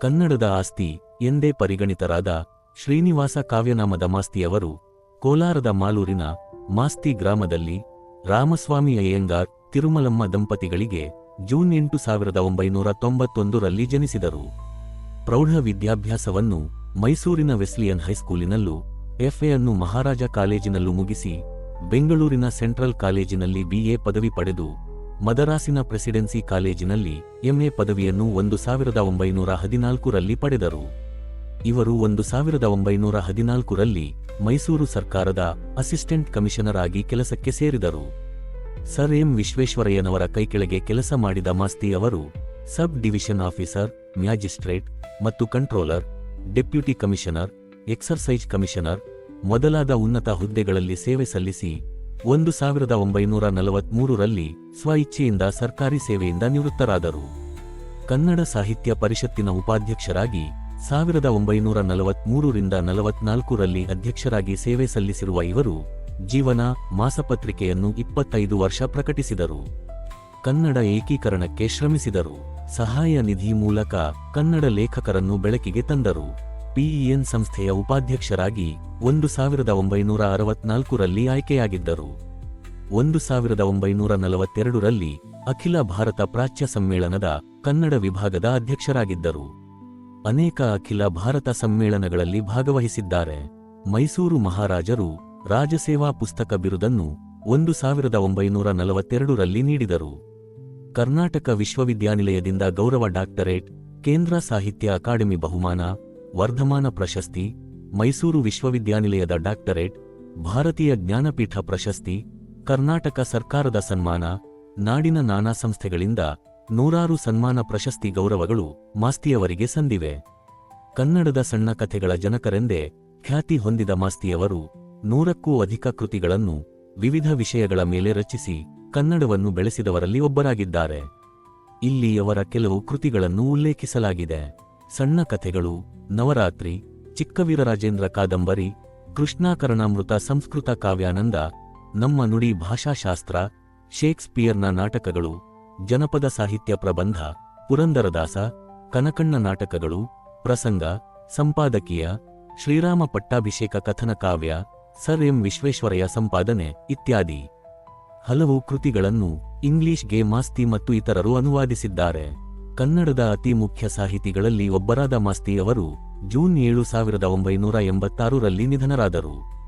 ಕನ್ನಡದ ಆಸ್ತಿ ಎಂದೇ ಪರಿಗಣಿತರಾದ ಶ್ರೀನಿವಾಸ ಕಾವ್ಯನಾಮದ ಮಾಸ್ತಿಯವರು ಕೋಲಾರದ ಮಾಲೂರಿನ ಮಾಸ್ತಿ ಗ್ರಾಮದಲ್ಲಿ ರಾಮಸ್ವಾಮಿ ಅಯ್ಯಂಗಾರ್ ತಿರುಮಲಮ್ಮ ದಂಪತಿಗಳಿಗೆ ಜೂನ್ ಎಂಟು ಸಾವಿರದ ಒಂಬೈನೂರ ತೊಂಬತ್ತೊಂದರಲ್ಲಿ ಜನಿಸಿದರು. ಪ್ರೌಢ ವಿದ್ಯಾಭ್ಯಾಸವನ್ನು ಮೈಸೂರಿನ ವೆಸ್ಲಿಯನ್ ಹೈಸ್ಕೂಲಿನಲ್ಲೂ ಎಫ್ಎಯನ್ನು ಮಹಾರಾಜ ಕಾಲೇಜಿನಲ್ಲೂ ಮುಗಿಸಿ ಬೆಂಗಳೂರಿನ ಸೆಂಟ್ರಲ್ ಕಾಲೇಜಿನಲ್ಲಿ ಬಿಎ ಪದವಿ ಪಡೆದು ಮದರಾಸಿನ ಪ್ರೆಸಿಡೆನ್ಸಿ ಕಾಲೇಜಿನಲ್ಲಿ ಎಂಎ ಪದವಿಯನ್ನು ಒಂದು ಸಾವಿರದ ಒಂಬೈನೂರ ಹದಿನಾಲ್ಕರಲ್ಲಿ ಪಡೆದರು. ಇವರು ಒಂದು ಸಾವಿರದ ಒಂಬೈನೂರ ಹದಿನಾಲ್ಕರಲ್ಲಿ ಮೈಸೂರು ಸರ್ಕಾರದ ಅಸಿಸ್ಟೆಂಟ್ ಕಮಿಷನರ್ ಆಗಿ ಕೆಲಸಕ್ಕೆ ಸೇರಿದರು. ಸರ್ ಎಂ ವಿಶ್ವೇಶ್ವರಯ್ಯನವರ ಕೈಕೆಳಗೆ ಕೆಲಸ ಮಾಡಿದ ಮಾಸ್ತಿ ಅವರು ಸಬ್ ಡಿವಿಷನ್ ಆಫೀಸರ್, ಮ್ಯಾಜಿಸ್ಟ್ರೇಟ್ ಮತ್ತು controller, deputy commissioner, exercise commissioner ಮೊದಲಾದ ಉನ್ನತ ಹುದ್ದೆಗಳಲ್ಲಿ ಸೇವೆ ಸಲ್ಲಿಸಿ ಒಂದು ಸಾವಿರದ ಒಂಬೈನೂರ ನಲವತ್ಮೂರರಲ್ಲಿ ಸ್ವಇಚ್ಛೆಯಿಂದ ಸರ್ಕಾರಿ ಸೇವೆಯಿಂದ ನಿವೃತ್ತರಾದರು. ಕನ್ನಡ ಸಾಹಿತ್ಯ ಪರಿಷತ್ತಿನ ಉಪಾಧ್ಯಕ್ಷರಾಗಿ ಸಾವಿರದ ಒಂಬೈನೂರ ನಲವತ್ಮೂರರಿಂದ ನಲವತ್ನಾಲ್ಕರಲ್ಲಿ ಅಧ್ಯಕ್ಷರಾಗಿ ಸೇವೆ ಸಲ್ಲಿಸಿರುವ ಇವರು ಜೀವನ ಮಾಸಪತ್ರಿಕೆಯನ್ನು ಇಪ್ಪತ್ತೈದು ವರ್ಷ ಪ್ರಕಟಿಸಿದರು. ಕನ್ನಡ ಏಕೀಕರಣಕ್ಕೆ ಶ್ರಮಿಸಿದರು. ಸಹಾಯ ನಿಧಿ ಮೂಲಕ ಕನ್ನಡ ಲೇಖಕರನ್ನು ಬೆಳಕಿಗೆ ತಂದರು. ಪಿಇಎನ್ ಸಂಸ್ಥೆಯ ಉಪಾಧ್ಯಕ್ಷರಾಗಿ ಒಂದು ಸಾವಿರದ ಒಂಬೈನೂರ ಅರವತ್ನಾಲ್ಕರಲ್ಲಿ ಆಯ್ಕೆಯಾಗಿದ್ದರು. ಒಂದು ಸಾವಿರದ ಒಂಬೈನೂರ ನಲವತ್ತೆರಡರಲ್ಲಿ ಅಖಿಲ ಭಾರತ ಪ್ರಾಚ್ಯ ಸಮ್ಮೇಳನದ ಕನ್ನಡ ವಿಭಾಗದ ಅಧ್ಯಕ್ಷರಾಗಿದ್ದರು. ಅನೇಕ ಅಖಿಲ ಭಾರತ ಸಮ್ಮೇಳನಗಳಲ್ಲಿ ಭಾಗವಹಿಸಿದ್ದಾರೆ. ಮೈಸೂರು ಮಹಾರಾಜರು ರಾಜಸೇವಾ ಪುಸ್ತಕ ಬಿರುದನ್ನು ಒಂದು ಸಾವಿರದ ಒಂಬೈನೂರ ನಲವತ್ತೆರಡರಲ್ಲಿ ನೀಡಿದರು. ಕರ್ನಾಟಕ ವಿಶ್ವವಿದ್ಯಾನಿಲಯದಿಂದ ಗೌರವ ಡಾಕ್ಟರೇಟ್, ಕೇಂದ್ರ ಸಾಹಿತ್ಯ ಅಕಾಡೆಮಿ ಬಹುಮಾನ ವರ್ಧಮಾನ ಪ್ರಶಸ್ತಿ, ಮೈಸೂರು ವಿಶ್ವವಿದ್ಯಾನಿಲಯದ ಡಾಕ್ಟರೇಟ್, ಭಾರತೀಯ ಜ್ಞಾನಪೀಠ ಪ್ರಶಸ್ತಿ, ಕರ್ನಾಟಕ ಸರ್ಕಾರದ ಸನ್ಮಾನ, ನಾಡಿನ ನಾನಾ ಸಂಸ್ಥೆಗಳಿಂದ ನೂರಾರು ಸನ್ಮಾನ ಪ್ರಶಸ್ತಿ ಗೌರವಗಳು ಮಾಸ್ತಿಯವರಿಗೆ ಸಂದಿವೆ. ಕನ್ನಡದ ಸಣ್ಣ ಕಥೆಗಳ ಜನಕರೆಂದೇ ಖ್ಯಾತಿ ಹೊಂದಿದ ಮಾಸ್ತಿಯವರು ನೂರಕ್ಕೂ ಅಧಿಕ ಕೃತಿಗಳನ್ನು ವಿವಿಧ ವಿಷಯಗಳ ಮೇಲೆ ರಚಿಸಿ ಕನ್ನಡವನ್ನು ಬೆಳೆಸಿದವರಲ್ಲಿ ಒಬ್ಬರಾಗಿದ್ದಾರೆ. ಇಲ್ಲಿ ಅವರ ಕೆಲವು ಕೃತಿಗಳನ್ನು ಉಲ್ಲೇಖಿಸಲಾಗಿದೆ. ಸಣ್ಣ ಕಥೆಗಳು, ನವರಾತ್ರಿ, ಚಿಕ್ಕವೀರರಾಜೇಂದ್ರ ಕಾದಂಬರಿ, ಕೃಷ್ಣಾಕರಣಾಮೃತ ಸಂಸ್ಕೃತ ಕಾವ್ಯಾನಂದ, ನಮ್ಮ ನುಡಿ ಭಾಷಾಶಾಸ್ತ್ರ, ಶೇಕ್ಸ್ಪಿಯರ್ನ ನಾಟಕಗಳು, ಜನಪದ ಸಾಹಿತ್ಯ ಪ್ರಬಂಧ, ಪುರಂದರದಾಸ, ಕನಕಣ್ಣ ನಾಟಕಗಳು, ಪ್ರಸಂಗ, ಸಂಪಾದಕೀಯ, ಶ್ರೀರಾಮ ಪಟ್ಟಾಭಿಷೇಕ ಕಥನ ಕಾವ್ಯ, ಸರ್ ಎಂ ವಿಶ್ವೇಶ್ವರಯ್ಯ ಸಂಪಾದನೆ ಇತ್ಯಾದಿ. ಹಲವು ಕೃತಿಗಳನ್ನು ಇಂಗ್ಲಿಷ್ಗೆ ಮಾಸ್ತಿ ಮತ್ತು ಇತರರು ಅನುವಾದಿಸಿದ್ದಾರೆ. ಕನ್ನಡದ ಅತಿ ಮುಖ್ಯ ಸಾಹಿತಿಗಳಲ್ಲಿ ಒಬ್ಬರಾದ ಮಾಸ್ತಿ ಅವರು ಜೂನ್ ಏಳು ಸಾವಿರದ ಒಂಬೈನೂರ ಎಂಬತ್ತಾರರಲ್ಲಿ ನಿಧನರಾದರು.